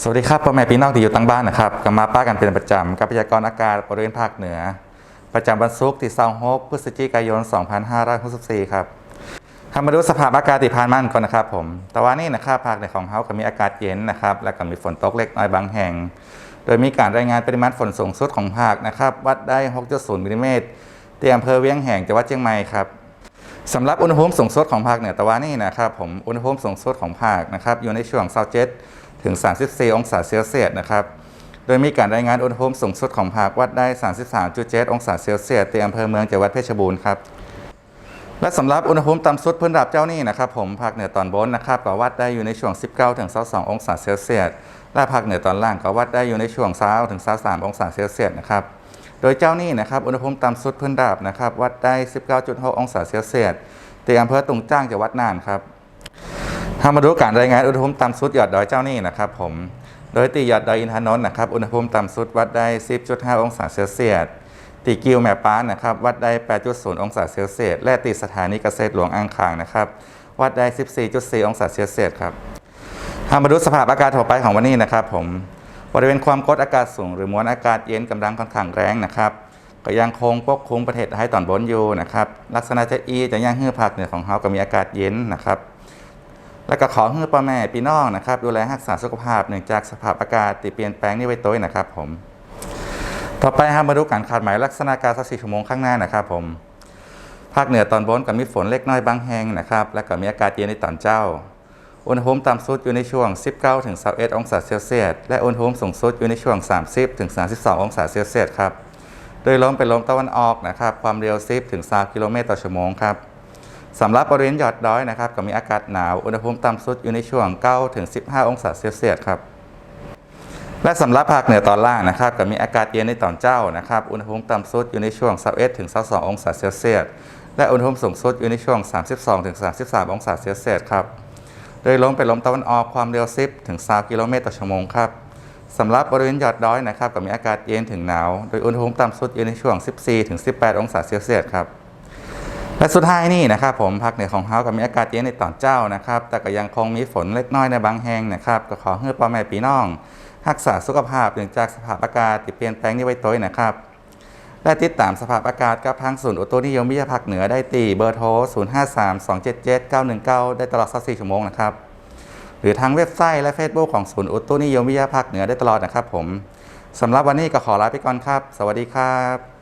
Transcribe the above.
สวัสดีครับพ่อแม่พี่น้องที่อยู่ตั้งบ้านนะครับกลับมาป้ากันเป็นประจำกับพยากรณ์อากาศบริเวณภาคเหนือ ประจำวันศุกร์ที่26พฤศจิกายน 2564 ครับทำมาดูสภาพอากาศที่ผ่านมาก่อนนะครับผมแต่ว่านี่นะครับภาคในของเฮาก็มีอากาศเย็นนะครับ และก็มีฝนตกเล็กน้อยบางแห่ง โดยมีการรายงานปริมาณฝนสูงสุดของภาคนะครับ วัดได้ 6.0มิลลิเมตรที่อำเภอเวียงแห่งจังหวัดเชียงใหม่ครับ สำหรับอุณหภูมิสูงสุดของภาคเหนือตะวันนี่นะครับผมอุณหภูมิสูงสุดของภาคนะครับอยู่ในช่วง27ถึง 34 องศาเซลเซียสนะครับโดยมีการรายงานอุณหภูมิสูงสุดของภาควัดได้ 33.7 องศาเซลเซียสที่อำเภอเมืองจังหวัดเพชรบูรณ์ครับและสำหรับอุณหภูมิต่ำสุดพื้นราบเจ้านี่นะครับผมภาคเหนือตอนบนนะครับก็วัดได้อยู่ในช่วง 19ถึง22องศาเซลเซียสและภาคเหนือตอนล่างก็วัดได้อยู่ในช่วง20ถึง23องศาเซลเซียสนะครับ โดยเจ้านี่นะครับอุณหภูมิต่ำสุดพื้นราบนะครับวัดได้ 19.6 องศาเซลเซียสที่อำเภอตุงจ้างจังหวัดน่านครับถ้ามาดูการรายงานอุณหภูมิต่ำสุดยอดดอยเจ้านี่นะครับผมโดยตียอดดอยอินทนนท์นะครับอุณหภูมิต่ำสุดวัดได้ 10.5 องศาเซลเซียสตีกิวแม่ป้านนะครับวัดได้ 8.0 องศาเซลเซียสและตีสถานีเกษตรหลวงอ่างขางนะครับวัดได้ 14.4 องศาเซลเซียสครับถ้ามาดูสภาพอากาศทั่วไปของวันนี้นะครับผม บริเวณความกดอากาศสูง หรือมวลอากาศเย็นกำลังค่อนข้างแรงนะครับก็ยังคงปกคลุมประเทศไทยตอนบนอยู่นะครับลักษณะจะอีจะย่างฮื้อภาคเหนือของเขาก็มีอากาศเย็นนะครับ แล้วก็ขอฮื้อพ่อแม่พี่น้องนะครับ ดูแลรักษาสุขภาพเนื่องจากสภาพอากาศที่เปลี่ยนแปลงนี่ไว้ตัวนะครับผม ต่อไปครับมาดูการคาดหมายลักษณะการสักสี่ชั่วโมงข้างหน้านะครับผมภาคเหนือตอนบนก็มีฝนเล็กน้อยบางแห่งนะครับ และก็มีอากาศเย็นในตอนเจ้า อุณหภูมิต่ำสุดอยู่ในช่วง 19ถึง21องศาเซลเซียส และอุณหภูมิสูงสุดอยู่ในช่วง 30ถึง32 องศาเซลเซียสครับ โดยลมเป็นลมตะวันออกนะครับ ความเร็ว 10ถึง3กิโลเมตรต่อชั่วโมงครับสำหรับบริเวณยอดดอยนะครับก็มีอากาศหนาว อุณหภูมิต่ำสุดอยู่ในช่วง9ถึง15 องศาเซลเซียสครับ และสำหรับภาคเหนือตอนล่างนะครับก็มีอากาศเย็นในตอนเจ้านะครับ อุณหภูมิต่ำสุดอยู่ในช่วง 21ถึง22 องศาเซลเซียส และอุณหภูมิสูงสุดอยู่ในช่วง 32ถึง33 องศาเซลเซียสครับ โดยลมเป็นลมตะวันออกความเร็ว 10 ถึง3กิโลเมตรต่อชั่วโมงครับสำหรับบริเวณยอดดอยนะครับก็มีอากาศเย็นถึงหนาว โดยอุณหภูมิต่ำสุดอยู่ในช่วง 14 ถึง 18 องศาเซลเซียสครับและสุดท้ายนี่นะครับผมภาคเหนือของเฮาก็มีอากาศเย็นในตอนเจ้านะครับ แต่ก็ยังคงมีฝนเล็กน้อยในบางแห่งนะครับ ก็ขอให้พ่อแม่พี่น้องรักษาสุขภาพเนื่องจากสภาพอากาศที่เปลี่ยนแปลงนี้ไว้ตัวนะครับ และติดตามสภาพอากาศกับทางศูนย์อุตุนิยมวิทยาภาคเหนือได้ตีเบอร์โทร 0532779199ได้ตลอด 24 ชั่วโมงนะครับ หรือทางเว็บไซต์และ Facebook ของศูนย์อุตุนิยมวิทยาภาคเหนือได้ตลอดนะครับผมสำหรับวันนี้ก็ขอลาไปก่อนครับ สวัสดีครับ